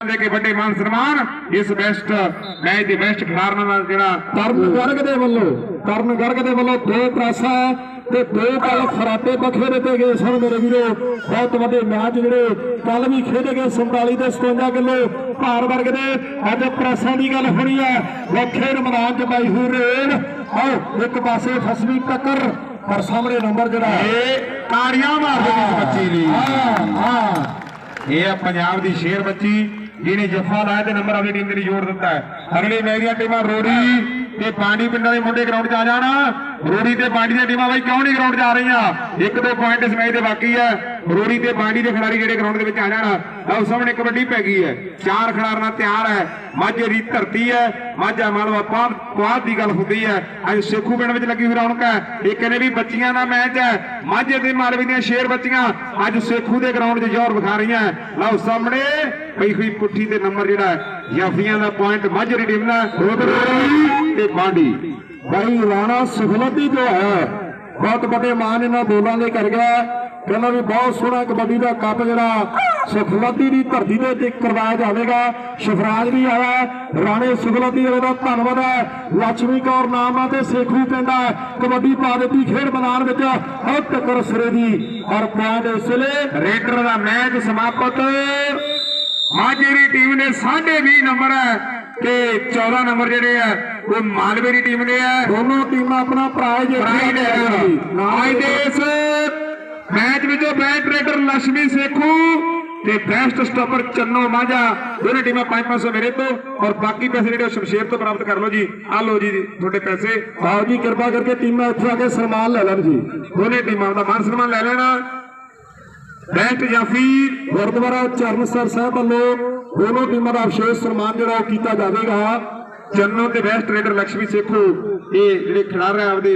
ਦੇ ਕੇ ਵੱਡੇ ਮਾਨ ਸਨਮਾਨ ਇਸ ਬੈਸਟ ਮੈਚ ਦੇ ਬੈਸਟ ਖਿਡਾਰਨਾਂ ਨਾਲ ਜਿਹੜਾ ਤਰਨ ਗਰਗ ਦੇ ਵੱਲੋਂ ਤਰਨ ਗਰਗ ਦੇ ਵੱਲੋਂ ਦੋ ਪ੍ਰਾਸਾ ਤੇ ਦੋ ਕੱਲ ਖਰਾਟੇ ਬਖੇ ਦਿੱਤੇ ਗਏ ਸਨ ਮੇਰੇ ਵੀਰੋ। ਬਹੁਤ ਵੱਡੇ ਮੈਚ ਜਿਹੜੇ ਕੱਲ ਵੀ ਖੇਡੇ ਗਏ 47 ਤੇ 57 ਕਿਲੋ। ਭਾਰ ਵਰਗ ਦੇ ਅੱਜ ਪ੍ਰਾਸਾਂ ਦੀ ਗੱਲ ਹੋਣੀ ਹੈ। ਵਖੇੜ ਮੈਦਾਨ ਚ ਬਾਈ ਹੂ ਰੇਡ ਆਓ ਇੱਕ ਪਾਸੇ ਫਸਵੀਂ ਟੱਕਰ। ਪਰ ਸਾਹਮਣੇ ਨੰਬਰ ਜਿਹੜਾ ਹੈ। ਇਹ ਤਾੜੀਆਂ ਮਾਰਦੇ ਨੇ ਇਸ ਬੱਚੀ ਲਈ ਹਾਂ ਹਾਂ। ਇਹ ਆ ਪੰਜਾਬ ਦੀ ਸ਼ੇਰ ਬੱਚੀ। ਜਿਹਨੇ ਜੱਫਾ ਲਾਇਆ ਤੇ ਨੰਬਰ ਆਪਣੀ ਟੀਮ ਦੇ ਲਈ ਜੋੜ ਦਿੱਤਾ ਹੈ। ਅਗਲੀ ਮੇਰੀਆਂ ਟੀਮਾਂ ਰੋੜੀ। ਤੇ ਪਾਂਡੀ ਪਿੰਡਾਂ ਦੇ ਮੁੰਡੇ ਗਰਾਊਂਡ 'ਚ ਆ ਜਾਣ। ਰੋੜੀ ਤੇ ਪਾਂਡੀ ਦੀਆਂ ਟੀਮਾਂ ਬਾਈ ਕਿਉਂ ਨਹੀਂ ਗਰਾਊਂਡ 'ਚ ਆ ਰਹੀਆਂ? ਇੱਕ ਦੋ ਪੁਆਇੰਟ ਇਸ ਮੈਚ ਦੇ ਬਾਕੀ ਹੈ ਰੋੜੀ ਤੇ ਪਾਂਡੀ ਦੇ ਖਿਡਾਰੀ ਜਿਹੜੇ ਗਰਾਊਂਡ ਦੇ ਵਿੱਚ ਆ ਜਾਣ। ਆਹ ਸਾਹਮਣੇ ਕਬੱਡੀ ਪੈ ਗਈ ਹੈ। ਚਾਰ ਖਿਡਾਰਨਾ ਤਿਆਰ ਹੈ। ਮਾਝੇ ਦੀ ਧਰਤੀ ਹੈ। ਮਾਝਾ ਮਾਲਵਾ ਪਾਦ ਕੁਆਦ ਦੀ ਗੱਲ ਹੁੰਦੀ ਹੈ। ਅੱਜ ਸੇਖੂ ਪਿੰਡ ਵਿੱਚ ਲੱਗੀ ਹੋਈ ਰੌਣਕ ਹੈ। ਇਹ ਕਹਿੰਦੇ ਵੀ ਬੱਚੀਆਂ ਦਾ ਮੈਚ ਹੈ। ਮਾਝੇ ਤੇ ਮਾਲਵੇ ਦੀਆਂ ਸ਼ੇਰ ਬੱਚੀਆਂ। ਅੱਜ ਸੇਖੂ ਦੇ ਗਰਾਊਂਡ 'ਚ ਜ਼ੋਰ ਵਿਖਾ ਰਹੀਆਂ। ਲਓ ਸਾਹਮਣੇ ਪਈ ਹੋਈ ਪੁੱਠੀ ਤੇ ਨੰਬਰ ਜਿਹੜਾ ਹੈ। ਜਾਫੀਆਂ ਦਾ ਪੁਆਇੰਟ ਮਾਝੇ ਦੀ ਟੀਮ ਦਾ ਤੇ ਬਾਂਡੀ ਭਾਈ ਰਾਣਾ ਸੁਖਲਤੀ ਜੋ ਹੈ, ਬਹੁਤ ਵੱਡੇ ਮਾਨ ਇਹਨਾਂ ਦੋਲਾਂ ਲਈ ਕਰ ਗਿਆ। ਕਹਿੰਦਾ ਵੀ ਬਹੁਤ ਸੋਹਣਾ ਕਬੱਡੀ ਦਾ ਕੱਪ ਜਿਹੜਾ ਸੁਖਲਤੀ ਦੀ ਧਰਤੀ ਦੇ ਉੱਤੇ ਕਰਵਾਇਆ ਜਾਵੇਗਾ। ਸ਼ਫਰਾਜ ਵੀ ਆਇਆ, ਰਾਣੇ ਸੁਖਲਤੀ ਵਾਲੇ ਦਾ ਧੰਨਵਾਦ ਹੈ। ਲక్ష్ਮੀ ਕੌਰ ਨਾਮ ਆ ਤੇ ਸੇਖੂ ਪਿੰਡ ਹੈ। ਕਬੱਡੀ ਪਾ ਦਿੱਤੀ, ਖੇਡ ਮੈਦਾਨ ਵਿੱਚ ਹਰ ਟੱਕਰ ਸਿਰੇ ਦੀ। ਔਰ ਪੁਆਇੰਟ ਇਸ ਵੇਲੇ ਰੇਡਰ ਦਾ ਮੈਚ ਸਮਾਪਤ। ਮਾਝੇ ਦੀ ਟੀਮ ਨੇ 20 ਨੰਬਰ ਹੈ। ਤੇ 14 ਨੰਬਰ ਜਿਹੜੇ ਆ ਉਹ ਮਾਲਵੇ ਦੀ ਟੀਮ ਦੇ ਆ। ਦੋਨੋਂ ਟੀਮਾਂ ਆਪਣਾ ਪ੍ਰਾਈਜ਼ ਪ੍ਰਾਈਡ ਅੱਜ ਦੇ ਇਸ ਮੈਚ ਵਿੱਚੋਂ ਬੈਟ ਰੇਡਰ ਲక్ష్ਮੀ ਸੇਖੂ ਤੇ ਬੈਸਟ ਸਟਾਪਰ ਚੰਨੋ ਮਾਝਾ। ਦੋਨੇ ਟੀਮਾਂ 5-500 ਮੇਰੇ ਤੋਂ। ਔਰ ਬਾਕੀ ਪੈਸੇ ਜਿਹੜੇ ਸ਼ਮਸ਼ੇਰ ਤੋਂ ਪ੍ਰਾਪਤ ਕਰ ਲਓ ਜੀ। ਆ ਲਓ ਜੀ ਤੁਹਾਡੇ ਪੈਸੇ। ਆਓ ਜੀ ਕਿਰਪਾ ਕਰਕੇ ਟੀਮਾਂ ਇੱਥੇ ਆ ਕੇ ਸਨਮਾਨ ਲੈ ਲੈਣ ਜੀ। ਦੋਨੇ ਟੀਮਾਂ ਦਾ ਮਾਨ ਸਨਮਾਨ ਲੈ ਲੈਣਾ। ਬੈਸਟ ਜਾਫੀ ਗੁਰਦੁਆਰਾ ਚਰਨਸਰ ਸਾਹਿਬ ਵੱਲੋਂ ਦੋਨੋਂ ਟੀਮਾਂ ਦਾ ਵਿਸ਼ੇਸ਼ ਸਨਮਾਨ ਜਿਹੜਾ ਉਹ ਕੀਤਾ ਜਾਵੇਗਾ। ਚੰਨੋ ਤੇ ਬੈਸਟ ਰੇਡਰ ਲక్ష్ਮੀ ਸੇਖੋ, ਇਹ ਜਿਹੜੇ ਖਿਡਾਰ ਹੈ ਆਪਦੇ